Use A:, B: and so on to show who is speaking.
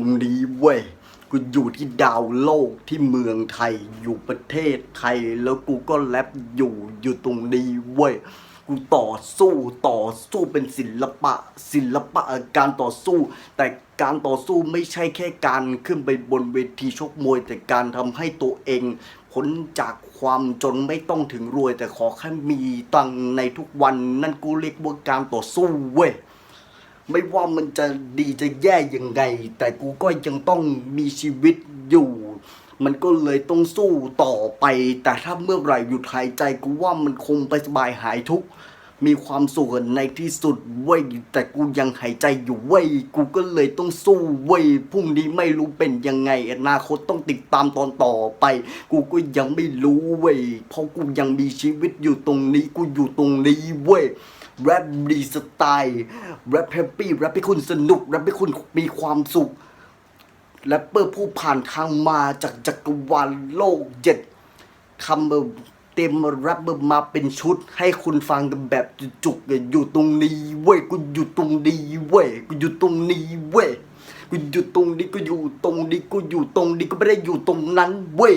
A: ตรงนี้เว้ยกูอยู่ที่ดาวโลกที่เมืองไทยอยู่ประเทศไทยแล้วกูก็แรปอยู่อยู่ตรงนี้เว้ยกูต่อสู้ต่อสู้เป็นศิลปะ ศิลปะการต่อสู้ แต่การต่อสู้ไม่ใช่แค่การขึ้นไปบนเวทีชกมวย แต่การทำให้ตัวเองพ้นจากความจนไม่ต้องถึงรวย แต่ขอแค่มีตังในทุกวันนั่นกูเรียกว่าการต่อสู้เว้ย ไม่ว่ามันจะดีจะแย่ยังไง แต่กูก็ยังต้องมีชีวิตอยู่ มันก็เลยต้องสู้ต่อไป แต่ถ้าเมื่อไหร่หยุดหายใจกูว่ามันคงไปสบายหายทุกข์มีความสุขในที่สุดเว้ยแต่กูยังหายใจอยู่เว้ยกูก็เลยต้องสู้เว้ยพรุ่งนี้ไม่รู้เป็นยังไงอนาคตต้องติดตามตอนต่อไป กูก็ยังไม่รู้เว้ยเพราะกูยังมีชีวิตอยู่ตรงนี้กูอยู่ตรงนี้เว้ย แรปดีสไตล์แรปแฮปปี้แรปให้คุณสนุกแรปให้คุณมีความสุขแรปเปอร์ผู้ผ่านทางมาจากจักรวาลโลกเจ็ดคำแบบเต็มแรปมาเป็นชุด ให้คุณฟังกันแบบจุกๆอยู่ตรงนี้เว้ยกูอยู่ตรงนี้เว้ยกูอยู่ตรงนี้เว้ยกูอยู่ตรงนี้กูอยู่ตรงนี้กูอยู่ตรงนี้กูไม่ได้อยู่ตรงนั้นเว้ย